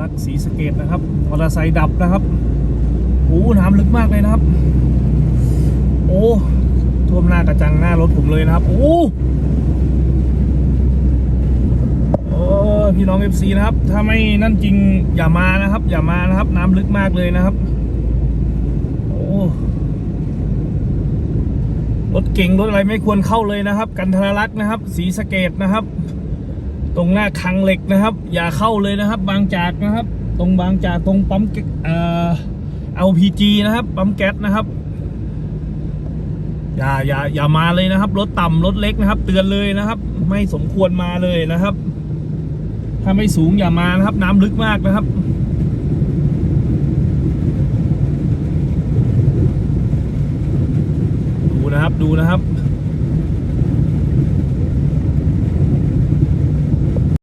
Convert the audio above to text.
รัฐสีสเกตนะครับมอเตอร์ไซค์ดับนะครับโอ้น้ำลึกมากเลยนะครับ โอ้ท่วมหน้ากระจังหน้ารถผมเลยนะครับโอ้โอ้พี่น้องเอฟซีนะครับ ถ้าไม่นั่นจริงอย่ามานะครับ อย่ามานะครับ น้ำลึกมากเลยนะครับ โอ้รถเก่งรถอะไรไม่ควรเข้าเลยนะครับ กันทรลักษณ์นะครับ สีสเกตนะครับ ตรงหน้าคังเหล็กนะครับ อย่าเข้าเลยนะครับ บางจากนะครับ ตรงบางจากตรงปั๊มเอ่อ LPG นะครับปั๊มแก๊สนะครับอย่าอย่าอย่ามาเลยนะครับ รถต่ำรถเล็กนะครับ เตือนเลยนะครับ ไม่สมควรมาเลยนะครับ ถ้าไม่สูงอย่ามานะครับ น้ำลึกมากนะครับ ดูนะครับดูนะครับ